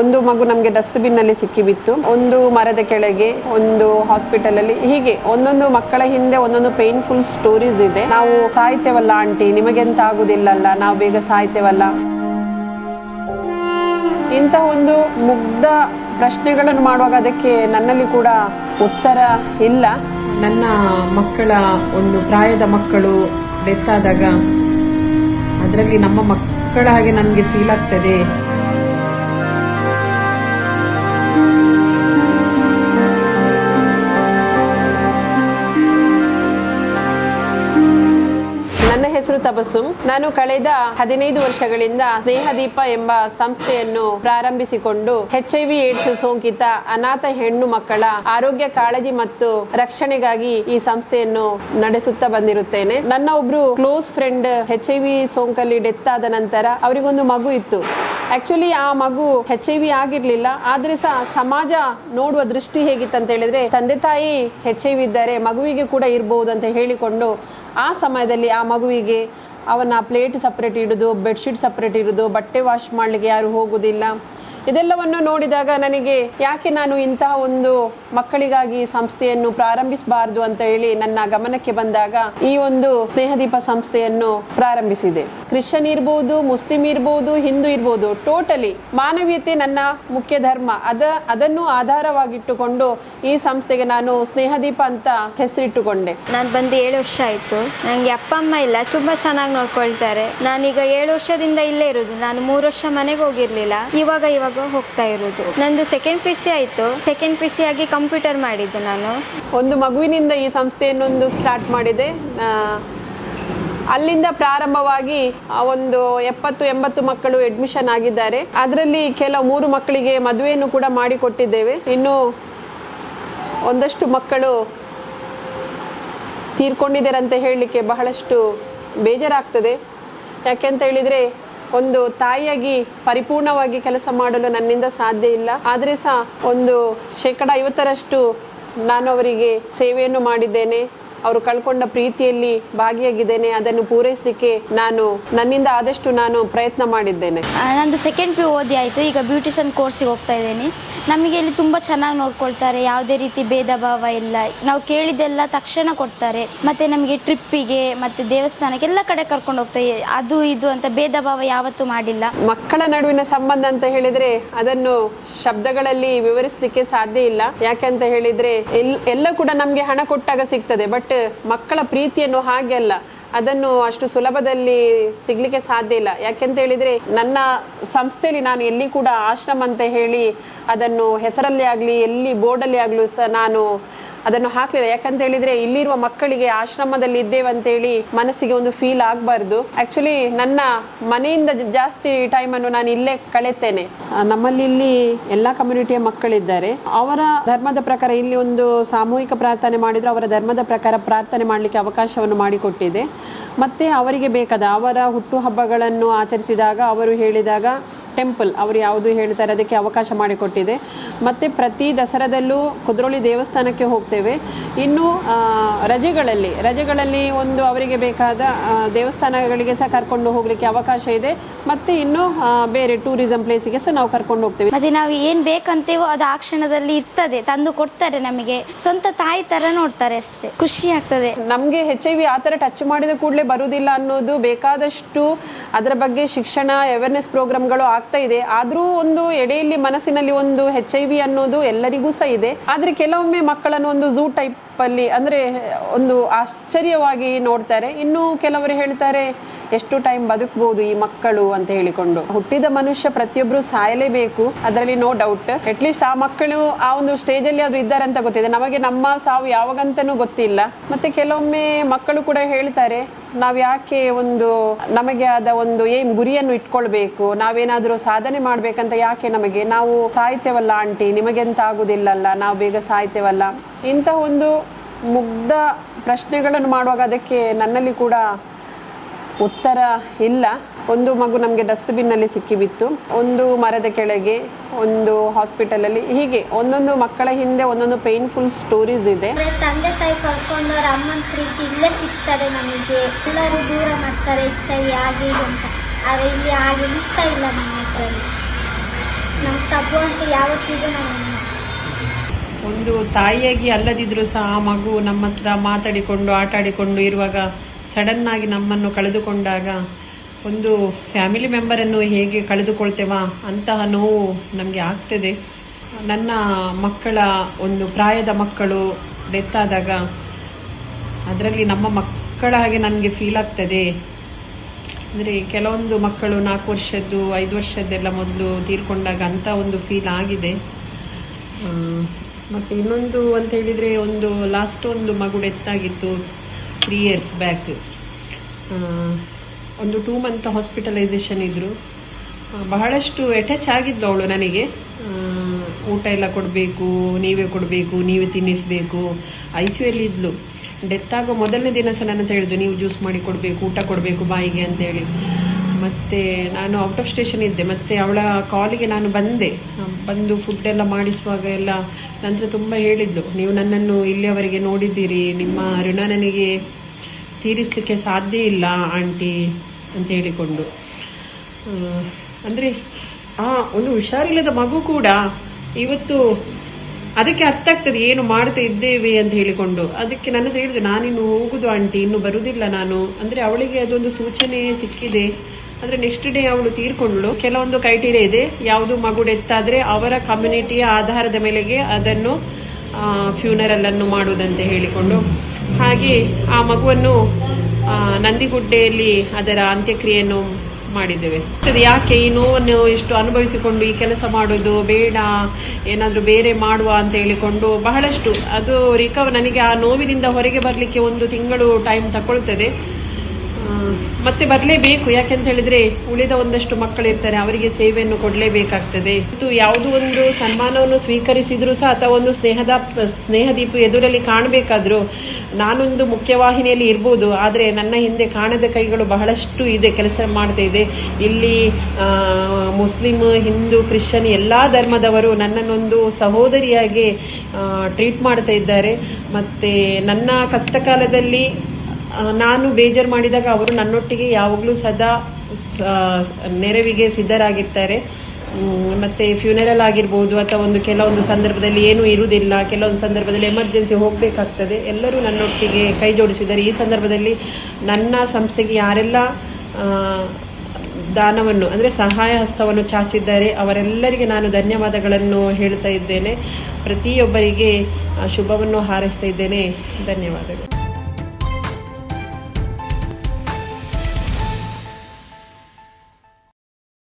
ಒಂದು ಮಗು ನಮಗೆ ಡಸ್ಟ್ಬಿನ್ ಅಲ್ಲಿ ಸಿಕ್ಕಿಬಿತ್ತು. ಒಂದು ಮರದ ಕೆಳಗೆ, ಒಂದು ಹಾಸ್ಪಿಟಲ್ ಅಲ್ಲಿ. ಹೀಗೆ ಒಂದೊಂದು ಮಕ್ಕಳ ಹಿಂದೆ ಒಂದೊಂದು ಪೇನ್ಫುಲ್ ಸ್ಟೋರೀಸ್ ಇದೆ. ನಾವು ಸಾಯ್ತೇವಲ್ಲ ಆಂಟಿ ನಿಮಗೆಂತ ಆಗುದಿಲ್ಲಲ್ಲ? ನಾವು ಬೇಗ ಸಾಯ್ತೇವಲ್ಲ? ಇಂಥ ಒಂದು ಮುಗ್ಧ ಪ್ರಶ್ನೆಗಳನ್ನು ಮಾಡುವಾಗ ಅದಕ್ಕೆ ನನ್ನಲ್ಲಿ ಕೂಡ ಉತ್ತರ ಇಲ್ಲ. ನನ್ನ ಮಕ್ಕಳ ಒಂದು ಪ್ರಾಯದ ಮಕ್ಕಳು ಡೆತ್ ಆದಾಗ, ಅದರಲ್ಲಿ ನಮ್ಮ ಮಕ್ಕಳ ಹಾಗೆ ನನಗೆ ಫೀಲ್ ಆಗ್ತದೆ. ನನ್ನ ನಾನು ಕಳೆದ ಹದಿನೈದು ವರ್ಷಗಳಿಂದ ಸ್ನೇಹದೀಪ ಎಂಬ ಸಂಸ್ಥೆಯನ್ನು ಪ್ರಾರಂಭಿಸಿಕೊಂಡು ಎಚ್ ಐ ವಿ ಏಡ್ಸ್ ಸೋಂಕಿತ ಅನಾಥ ಹೆಣ್ಣು ಮಕ್ಕಳ ಆರೋಗ್ಯ ಕಾಳಜಿ ಮತ್ತು ರಕ್ಷಣೆಗಾಗಿ ಈ ಸಂಸ್ಥೆಯನ್ನು ನಡೆಸುತ್ತಾ ಬಂದಿರುತ್ತೇನೆ. ನನ್ನ ಒಬ್ರು close friend H I V ಸೋಂಕಲ್ಲಿ death ಆದ ನಂತರ ಅವರಿಗೊಂದು ಮಗು ಇತ್ತು. ಆಕ್ಚುಲಿ ಆ ಮಗು ಹೆಚ್ ಐ ವಿ ಆಗಿರ್ಲಿಲ್ಲ, ಆದ್ರೆ ಸಹ ಸಮಾಜ ನೋಡುವ ದೃಷ್ಟಿ ಹೇಗಿತ್ತು ಅಂತ ಹೇಳಿದ್ರೆ ತಂದೆ ತಾಯಿ ಹೆಚ್ ಐ ವಿ ಇದ್ದಾರೆ ಮಗುವಿಗೆ ಕೂಡ ಇರಬಹುದು ಅಂತ ಹೇಳಿಕೊಂಡು ಆ ಸಮಯದಲ್ಲಿ ಆ ಮಗುವಿಗೆ ಅವನ ಪ್ಲೇಟ್ ಸಪ್ರೇಟ್ ಇಡೋದು ಬೆಡ್ಶೀಟ್ ಸಪ್ರೇಟ್ ಇರೋದು ಬಟ್ಟೆ ವಾಶ್ ಮಾಡಲಿಕ್ಕೆ ಯಾರು ಹೋಗುದಿಲ್ಲ. ಇದೆಲ್ಲವನ್ನು ನೋಡಿದಾಗ ನನಗೆ, ಯಾಕೆ ನಾನು ಇಂತಹ ಒಂದು ಮಕ್ಕಳಿಗಾಗಿ ಸಂಸ್ಥೆಯನ್ನು ಪ್ರಾರಂಭಿಸಬಾರದು ಅಂತ ಹೇಳಿ ನನ್ನ ಗಮನಕ್ಕೆ ಬಂದಾಗ ಈ ಒಂದು ಸ್ನೇಹದೀಪ ಸಂಸ್ಥೆಯನ್ನು ಪ್ರಾರಂಭಿಸಿದೆ. ಕ್ರಿಶ್ಚಿಯನ್ ಇರ್ಬೋದು, ಮುಸ್ಲಿಂ ಇರ್ಬೋದು, ಹಿಂದೂ ಇರ್ಬೋದು, ಟೋಟಲಿ ಮಾನವೀಯತೆ ನನ್ನ ಮುಖ್ಯ ಧರ್ಮ. ಅದ, ಅದನ್ನು ಆಧಾರವಾಗಿಟ್ಟುಕೊಂಡು ಈ ಸಂಸ್ಥೆಗೆ ನಾನು ಸ್ನೇಹದೀಪ ಅಂತ ಹೆಸರಿಟ್ಟುಕೊಂಡೆ. ನಾನು ಬಂದು ಏಳು ವರ್ಷ ಆಯ್ತು. ನನಗೆ ಅಪ್ಪ, ಅಮ್ಮ ಇಲ್ಲ. ತುಂಬಾ ಚೆನ್ನಾಗಿ ನೋಡ್ಕೊಳ್ತಾರೆ. ನಾನೀಗ ಏಳು ವರ್ಷದಿಂದ ಇಲ್ಲೇ ಇರೋದು. ನಾನು ಮೂರು ವರ್ಷ ಮನೆಗೆ ಹೋಗಿರ್ಲಿಲ್ಲ. ಇವಾಗ ಇವಾಗ ಹೋಗ್ತಾ ಇರೋದು. ನಂದು ಸೆಕೆಂಡ್ ಪಿ ಸಿ ಆಯಿತು. ಸೆಕೆಂಡ್ ಪಿ ಸಿ ಆಗಿ ಕಂಪ್ಯೂಟರ್ ಮಾಡಿದ್ದು ನಾನು. ಒಂದು ಮಗುವಿನಿಂದ ಈ ಸಂಸ್ಥೆಯನ್ನೊಂದು ಸ್ಟಾರ್ಟ್ ಮಾಡಿದೆ. ಅಲ್ಲಿಂದ ಪ್ರಾರಂಭವಾಗಿ ಒಂದು ಎಪ್ಪತ್ತು, ಎಂಬತ್ತು ಮಕ್ಕಳು ಅಡ್ಮಿಷನ್ ಆಗಿದ್ದಾರೆ. ಅದರಲ್ಲಿ ಕೆಲವು ಮೂರು ಮಕ್ಕಳಿಗೆ ಮದುವೆಯನ್ನು ಕೂಡ ಮಾಡಿಕೊಟ್ಟಿದ್ದೇವೆ. ಇನ್ನು ಒಂದಷ್ಟು ಮಕ್ಕಳು ತೀರ್ಕೊಂಡಿದ್ದಾರೆ ಅಂತ ಹೇಳಲಿಕ್ಕೆ ಬಹಳಷ್ಟು ಬೇಜಾರಾಗ್ತದೆ. ಯಾಕೆಂತ ಹೇಳಿದರೆ ಒಂದು ತಾಯಿಯಾಗಿ ಪರಿಪೂರ್ಣವಾಗಿ ಕೆಲಸ ಮಾಡಲು ನನ್ನಿಂದ ಸಾಧ್ಯ ಇಲ್ಲ. ಆದರೆ ಸಹ ಒಂದು ಶೇಕಡ ಐವತ್ತರಷ್ಟು ನಾನು ಅವರಿಗೆ ಸೇವೆಯನ್ನು ಮಾಡಿದ್ದೇನೆ. ಅವರು ಕಳ್ಕೊಂಡ ಪ್ರೀತಿಯಲ್ಲಿ ಭಾಗಿಯಾಗಿದ್ದೇನೆ ಅದನ್ನು ಪೂರೈಸಲಿಕ್ಕೆ ನಾನು ನನ್ನಿಂದ ಆದಷ್ಟು ನಾನು ಪ್ರಯತ್ನ ಮಾಡಿದ್ದೇನೆ. ನಂದು ಸೆಕೆಂಡ್ ಪಿ ಓದಿ ಆಯಿತು ಈಗ ಬ್ಯೂಟಿಷನ್ ಕೋರ್ಸಿಗೆ ಹೋಗ್ತಾ ಇದ್ದೇನೆ. ನಮಗೆ ಇಲ್ಲಿ ತುಂಬ ಚೆನ್ನಾಗಿ ನೋಡ್ಕೊಳ್ತಾರೆ ಯಾವುದೇ ರೀತಿ ಭೇದ ಭಾವ ಇಲ್ಲ. ನಾವು ಕೇಳಿದ್ದೆಲ್ಲ ತಕ್ಷಣ ಕೊಡ್ತಾರೆ. ಮತ್ತು ನಮಗೆ ಟ್ರಿಪ್ಪಿಗೆ ಮತ್ತು ದೇವಸ್ಥಾನಕ್ಕೆ ಎಲ್ಲ ಕಡೆ ಕರ್ಕೊಂಡು ಹೋಗ್ತಾರೆ ಅದು ಇದು ಅಂತ ಭೇದ ಭಾವ ಯಾವತ್ತೂ ಮಾಡಿಲ್ಲ. ಮಕ್ಕಳ ನಡುವಿನ ಸಂಬಂಧ ಅಂತ ಹೇಳಿದ್ರೆ ಅದನ್ನು ಶಬ್ದಗಳಲ್ಲಿ ವಿವರಿಸಲಿಕ್ಕೆ ಸಾಧ್ಯ ಇಲ್ಲ. ಯಾಕೆಂತ ಹೇಳಿದ್ರೆ ಎಲ್ ಎಲ್ಲ ಕೂಡ ನಮಗೆ ಹಣ ಕೊಟ್ಟಾಗ ಸಿಗ್ತದೆ ಬಟ್ ಮಕ್ಕಳ ಪ್ರೀತಿಯನ್ನು ಹಾಗೆ ಅಲ್ಲ, ಅದನ್ನು ಅಷ್ಟು ಸುಲಭದಲ್ಲಿ ಸಿಗ್ಲಿಕ್ಕೆ ಸಾಧ್ಯ ಇಲ್ಲ. ಯಾಕೆಂತ ಹೇಳಿದ್ರೆ ನನ್ನ ಸಂಸ್ಥೆಯಲ್ಲಿ ನಾನು ಎಲ್ಲಿ ಕೂಡ ಆಶ್ರಮ ಅಂತ ಹೇಳಿ ಅದನ್ನು ಹೆಸರಲ್ಲಿ ಆಗಲಿ, ಎಲ್ಲಿ ಬೋರ್ಡಲ್ಲಿ ಆಗಲೂ ಸಹ ನಾನು ಅದನ್ನು ಹಾಕ್ಲಿಲ್ಲ. ಯಾಕಂತ ಹೇಳಿದ್ರೆ ಇಲ್ಲಿರುವ ಮಕ್ಕಳಿಗೆ ಆಶ್ರಮದಲ್ಲಿ ಇದ್ದೇವೆ ಅಂತೇಳಿ ಮನಸ್ಸಿಗೆ ಒಂದು ಫೀಲ್ ಆಗಬಾರ್ದು. ಆಕ್ಚುಲಿ ನನ್ನ ಮನೆಯಿಂದ ಜಾಸ್ತಿ ಜಾಸ್ತಿ ಅನ್ನು ನಾನು ಇಲ್ಲೇ ಕಳೆತೇನೆ. ನಮ್ಮಲ್ಲಿ ಇಲ್ಲಿ ಎಲ್ಲಾ ಕಮ್ಯುನಿಟಿಯ ಮಕ್ಕಳಿದ್ದಾರೆ. ಅವರ ಧರ್ಮದ ಪ್ರಕಾರ ಇಲ್ಲಿ ಒಂದು ಸಾಮೂಹಿಕ ಪ್ರಾರ್ಥನೆ ಮಾಡಿದ್ರು, ಅವರ ಧರ್ಮದ ಪ್ರಕಾರ ಪ್ರಾರ್ಥನೆ ಮಾಡಲಿಕ್ಕೆ ಅವಕಾಶವನ್ನು ಮಾಡಿಕೊಟ್ಟಿದೆ. ಮತ್ತೆ ಅವರಿಗೆ ಬೇಕಾದ ಅವರ ಹುಟ್ಟುಹಬ್ಬಗಳನ್ನು ಆಚರಿಸಿದಾಗ, ಅವರು ಹೇಳಿದಾಗ ಟೆಂಪಲ್ ಅವರು ಯಾವುದು ಹೇಳ್ತಾರೆ ಅದಕ್ಕೆ ಅವಕಾಶ ಮಾಡಿಕೊಟ್ಟಿದೆ. ಮತ್ತು ಪ್ರತಿ ದಸರಾದಲ್ಲೂ ಕುದ್ರೋಳಿ ದೇವಸ್ಥಾನಕ್ಕೆ ಹೋಗ್ತೇವೆ. ಇನ್ನು ರಜೆಗಳಲ್ಲಿ ರಜೆಗಳಲ್ಲಿ ಒಂದು ಅವರಿಗೆ ಬೇಕಾದ ದೇವಸ್ಥಾನಗಳಿಗೆ ಸಹ ಕರ್ಕೊಂಡು ಹೋಗಲಿಕ್ಕೆ ಅವಕಾಶ ಇದೆ. ಮತ್ತು ಇನ್ನು ಬೇರೆ ಟೂರಿಸಂ ಪ್ಲೇಸಿಗೆ ಸಹ ನಾವು ಕರ್ಕೊಂಡು ಹೋಗ್ತೇವೆ. ಅದೇ ನಾವು ಏನು ಬೇಕಂತೇವೋ ಅದು ಆ ಕ್ಷಣದಲ್ಲಿ ಇರ್ತದೆ ತಂದು ಕೊಡ್ತಾರೆ ನಮಗೆ. ಸ್ವಂತ ತಾಯಿ ಥರ ನೋಡ್ತಾರೆ ಅಷ್ಟೇ ಖುಷಿ ಆಗ್ತದೆ. ನಮಗೆ ಹೆಚ್ ಐ ವಿ ಆ ಥರ ಟಚ್ ಮಾಡಿದ ಕೂಡಲೇ ಬರುವುದಿಲ್ಲ ಅನ್ನೋದು ಬೇಕಾದಷ್ಟು ಅದರ ಬಗ್ಗೆ ಶಿಕ್ಷಣ ಅವೇರ್ನೆಸ್ ಪ್ರೋಗ್ರಾಮ್ಗಳು ಆಗ್ತಾ ಇದೆ. ಆದರೂ ಒಂದು ಎಡೆಯಲ್ಲಿ ಮನಸ್ಸಿನಲ್ಲಿ ಒಂದು ಹೆಚ್ ಐ ವಿ ಅನ್ನೋದು ಎಲ್ಲರಿಗೂ ಸಹ ಇದೆ. ಆದರೆ ಕೆಲವೊಮ್ಮೆ ಮಕ್ಕಳನ್ನು ಒಂದು ಝೂ ಟೈಪ್ ಅಲ್ಲಿ ಅಂದ್ರೆ ಒಂದು ಆಶ್ಚರ್ಯವಾಗಿ ನೋಡ್ತಾರೆ. ಇನ್ನು ಕೆಲವರು ಹೇಳ್ತಾರೆ, ಎಷ್ಟು ಟೈಮ್ ಬದುಕಬಹುದು ಈ ಮಕ್ಕಳು? ಅಂತ ಹೇಳಿಕೊಂಡು. ಹುಟ್ಟಿದ ಮನುಷ್ಯ ಪ್ರತಿಯೊಬ್ಬರು ಸಾಯಲೇಬೇಕು. ಅದರಲ್ಲಿ ನೋ ಡೌಟ್ ಅಟ್ಲೀಸ್ಟ್ ಆ ಮಕ್ಕಳು ಆ ಒಂದು ಸ್ಟೇಜ್ ಅಲ್ಲಿ ಆದ್ರೂ ಇದ್ದಾರೆ ಅಂತ ಗೊತ್ತಿದೆ. ನಮಗೆ ನಮ್ಮ ಸಾವು ಯಾವಾಗಂತನೂ ಗೊತ್ತಿಲ್ಲ. ಮತ್ತೆ ಕೆಲವೊಮ್ಮೆ ಮಕ್ಕಳು ಕೂಡ ಹೇಳ್ತಾರೆ, ನಾವು ಯಾಕೆ ಒಂದು ನಮಗೆ ಆದ ಒಂದು ಏನ್ ಗುರಿಯನ್ನು ಇಟ್ಕೊಳ್ಬೇಕು? ನಾವೇನಾದರೂ ಸಾಧನೆ ಮಾಡ್ಬೇಕಂತ ಯಾಕೆ ನಮಗೆ? ನಾವು ಸಾಯ್ತೇವಲ್ಲ ಆಂಟಿ, ನಿಮಗೆಂತ ಆಗುದಿಲ್ಲಲ್ಲ, ನಾವು ಬೇಗ ಸಾಯ್ತೇವಲ್ಲ? ಇಂಥ ಒಂದು ಮುಗ್ಧ ಪ್ರಶ್ನೆಗಳನ್ನು ಮಾಡುವಾಗ ಅದಕ್ಕೆ ನನ್ನಲ್ಲಿ ಕೂಡ ಉತ್ತರ ಇಲ್ಲ. ಒಂದು ಮಗು ನಮಗೆ ಡಸ್ಟ್ಬಿನ್ನಲ್ಲಿ ಸಿಕ್ಕಿಬಿತ್ತು. ಒಂದು ಮರದ ಕೆಳಗೆ, ಒಂದು ಹಾಸ್ಪಿಟಲಲ್ಲಿ, ಹೀಗೆ ಒಂದೊಂದು ಮಕ್ಕಳ ಹಿಂದೆ ಒಂದೊಂದು ಪೇನ್ಫುಲ್ ಸ್ಟೋರೀಸ್ ಇದೆ. ತಂದೆ ತಾಯಿ ಕಳ್ಕೊಂಡವ್ರ ಅಮ್ಮನ ಪ್ರೀತಿ ಇಲ್ಲೇ ಸಿಗ್ತದೆ ನಮಗೆ. ಎಲ್ಲರೂ ದೂರ ಮಾಡ್ತಾರೆ ಹೆಚ್ಚಾಗಿ ಹಾಗೆ ಅಂತ. ಆದರೆ ಇಲ್ಲಿ ಹಾಗೆ ಇಲ್ಲ ನಮ್ಮ ಹತ್ರ ನಮ್ಮ ತಪ್ಪು ಅಂತ ಯಾವತ್ತಿಗೂ ನಾವು ಒಂದು ತಾಯಿಯಾಗಿ ಅಲ್ಲದಿದ್ರೂ ಸಹ ಆ ಮಗು ನಮ್ಮ ಹತ್ರ ಮಾತಾಡಿಕೊಂಡು, ಆಟಾಡಿಕೊಂಡು ಇರುವಾಗ ಸಡನ್ ಆಗಿ ನಮ್ಮನ್ನು ಕಳೆದುಕೊಂಡಾಗ ಒಂದು ಫ್ಯಾಮಿಲಿ ಮೆಂಬರನ್ನು ಹೇಗೆ ಕಳೆದುಕೊಳ್ತೇವಾ ಅಂತಹ ನೋವು ನಮಗೆ ಆಗ್ತದೆ. ನನ್ನ ಮಕ್ಕಳ ಒಂದು ಪ್ರಾಯದ ಮಕ್ಕಳು ಡೆತ್ ಆದಾಗ ಅದರಲ್ಲಿ ನಮ್ಮ ಮಕ್ಕಳ ಹಾಗೆ ನನಗೆ ಫೀಲ್ ಆಗ್ತದೆ. ಅಂದರೆ ಕೆಲವೊಂದು ಮಕ್ಕಳು ನಾಲ್ಕು ವರ್ಷದ್ದು, ಐದು ವರ್ಷದ್ದೆಲ್ಲ ಮೊದಲು ತೀರ್ಕೊಂಡಾಗ ಅಂತ ಒಂದು ಫೀಲ್ ಆಗಿದೆ. ಮತ್ತೆ ಇನ್ನೊಂದು ಅಂತ ಹೇಳಿದರೆ ಒಂದು ಲಾಸ್ಟ್ ಒಂದು ಮಗು ಡೆತ್ ಆಗಿತ್ತು ತ್ರೀ ಇಯರ್ಸ್ ಬ್ಯಾಕ್ ಒಂದು ಟೂ ಮಂತ್ ಹಾಸ್ಪಿಟಲೈಸೇಷನ್ ಇದ್ದರು ಬಹಳಷ್ಟು ಅಟ್ಯಾಚ್ ಆಗಿದ್ಲು ಅವಳು ನನಗೆ. ಊಟ ಎಲ್ಲ ಕೊಡಬೇಕು, ನೀವೇ ಕೊಡಬೇಕು, ನೀವೇ ತಿನ್ನಿಸಬೇಕು. ಐ ಸಿ ಇದ್ಲು. ಡೆತ್ ಆಗೋ ಮೊದಲನೇ ದಿನ ಸಹ ನನ್ನ ಹೇಳಿದ್ದು ನೀವು ಜ್ಯೂಸ್ ಮಾಡಿ ಕೊಡಬೇಕು, ಊಟ ಕೊಡಬೇಕು ಬಾಯಿಗೆ ಅಂತೇಳಿ ಮತ್ತೆ ನಾನು ಔಟ್ ಆಫ್ ಸ್ಟೇಷನ್ ಇದ್ದೆ. ಮತ್ತೆ ಅವಳ ಕಾಲಿಗೆ ನಾನು ಬಂದೆ. ಬಂದು ಫುಡ್ ಎಲ್ಲ ಮಾಡಿಸುವಾಗ ಎಲ್ಲ ನಂತರ ತುಂಬ ಹೇಳಿದ್ಲು, ನೀವು ನನ್ನನ್ನು ಇಲ್ಲಿಯವರೆಗೆ ನೋಡಿದ್ದೀರಿ. ನಿಮ್ಮ ಋಣ ನನಗೆ ತೀರಿಸಲಿಕ್ಕೆ ಸಾಧ್ಯ ಇಲ್ಲ ಆಂಟಿ, ಅಂತ ಹೇಳಿಕೊಂಡು. ಅಂದ್ರೆ ಆ ಒಂದು ಹುಷಾರಿಲ್ಲದ ಮಗು ಕೂಡ ಇವತ್ತು ಅದಕ್ಕೆ ಅರ್ಥ ಆಗ್ತದೆ, ಏನು ಮಾಡ್ತಾ ಇದ್ದೇವೆ? ಅಂತ ಹೇಳಿಕೊಂಡು. ಅದಕ್ಕೆ ನನ್ನದು ಹೇಳಿದೆ, ನಾನಿನ್ನು ಹೋಗುದು ಆಂಟಿ, ಇನ್ನು ಬರುವುದಿಲ್ಲ ನಾನು. ಅಂದ್ರೆ ಅವಳಿಗೆ ಅದೊಂದು ಸೂಚನೆ ಸಿಕ್ಕಿದೆ. ಅಂದ್ರೆ ನೆಕ್ಸ್ಟ್ ಡೇ ಅವಳು ತೀರ್ಕೊಂಡ್ಳು. ಕೆಲವೊಂದು ಕ್ರೈಟೀರಿಯಾ ಇದೆ. ಯಾವುದು ಆದ್ರೆ ಅವರ ಕಮ್ಯುನಿಟಿಯ ಆಧಾರದ ಮೇಲೆಗೆ ಅದನ್ನು ಫ್ಯೂನರಲ್ ಅನ್ನು ಮಾಡುವುದಂತ ಹೇಳಿಕೊಂಡು. ಹಾಗೆ ಆ ಮಗುವನ್ನು ನಂದಿಗುಡ್ಡೆಯಲ್ಲಿ ಅದರ ಅಂತ್ಯಕ್ರಿಯೆಯನ್ನು ಮಾಡಿದ್ದೇವೆ. ಅದು ಯಾಕೆ ಈ ನೋವನ್ನು ಇಷ್ಟು ಅನುಭವಿಸಿಕೊಂಡು ಈ ಕೆಲಸ ಮಾಡೋದು? ಬೇಡ, ಏನಾದರೂ ಬೇರೆ ಮಾಡುವ ಅಂತ ಹೇಳಿಕೊಂಡು ಬಹಳಷ್ಟು, ಅದು ರಿಕವರ್, ನನಗೆ ಆ ನೋವಿನಿಂದ ಹೊರಗೆ ಬರಲಿಕ್ಕೆ ಒಂದು ತಿಂಗಳು ಟೈಮ್ ತಗೊಳ್ತದೆ. ಮತ್ತೆ ಬರಲೇಬೇಕು. ಯಾಕೆಂತ ಹೇಳಿದ್ರೆ ಉಳಿದ ಒಂದಷ್ಟು ಮಕ್ಕಳಿರ್ತಾರೆ ಅವರಿಗೆ ಸೇವೆಯನ್ನು ಕೊಡಲೇಬೇಕಾಗ್ತದೆ. ಮತ್ತು ಯಾವುದೋ ಒಂದು ಸನ್ಮಾನವನ್ನು ಸ್ವೀಕರಿಸಿದ್ರು ಸಹ ಅಥವಾ ಒಂದು ಸ್ನೇಹದ ಸ್ನೇಹದೀಪ ಎದುರಲ್ಲಿ ಕಾಣಬೇಕಾದ್ರೂ ನಾನೊಂದು ಮುಖ್ಯವಾಹಿನಿಯಲ್ಲಿ ಇರ್ಬೋದು ಆದರೆ ನನ್ನ ಹಿಂದೆ ಕಾಣದ ಕೈಗಳು ಬಹಳಷ್ಟು ಇದೆ ಕೆಲಸ ಮಾಡ್ತಾ ಇದೆ. ಇಲ್ಲಿ ಮುಸ್ಲಿಂ ಹಿಂದೂ ಕ್ರಿಶ್ಚಿಯನ್ ಎಲ್ಲ ಧರ್ಮದವರು ನನ್ನನ್ನೊಂದು ಸಹೋದರಿಯಾಗಿ ಟ್ರೀಟ್ ಮಾಡ್ತಾ ಇದ್ದಾರೆ. ಮತ್ತು ನನ್ನ ಕಷ್ಟ ಕಾಲದಲ್ಲಿ ಆ, ನಾನು ಬೇಜಾರು ಮಾಡಿದಾಗ ಅವರು ನನ್ನೊಟ್ಟಿಗೆ ಯಾವಾಗಲೂ ಸದಾ ನೆರವಿಗೆ ಸಿದ್ಧರಾಗಿರ್ತಾರೆ. ಮತ್ತೆ ಫ್ಯೂನರಲ್ ಆಗಿರ್ಬೋದು ಅಥವಾ ಒಂದು ಕೆಲವೊಂದು ಸಂದರ್ಭದಲ್ಲಿ ಏನೂ ಇರುವುದಿಲ್ಲ, ಕೆಲವೊಂದು ಸಂದರ್ಭದಲ್ಲಿ ಎಮರ್ಜೆನ್ಸಿ ಹೋಗಬೇಕಾಗ್ತದೆ. ಎಲ್ಲರೂ ನನ್ನೊಟ್ಟಿಗೆ ಕೈ ಜೋಡಿಸಿದ್ದಾರೆ. ಈ ಸಂದರ್ಭದಲ್ಲಿ ನನ್ನ ಸಂಸ್ಥೆಗೆ ಯಾರೆಲ್ಲ ದಾನವನ್ನು, ಅಂದರೆ ಸಹಾಯ ಹಸ್ತವನ್ನು ಚಾಚಿದ್ದಾರೆ, ಅವರೆಲ್ಲರಿಗೆ ನಾನು ಧನ್ಯವಾದಗಳನ್ನು ಹೇಳ್ತಾ ಇದ್ದೇನೆ. ಪ್ರತಿಯೊಬ್ಬರಿಗೆ ಶುಭವನ್ನು ಹಾರೈಸ್ತಾ ಇದ್ದೇನೆ. ಧನ್ಯವಾದಗಳು.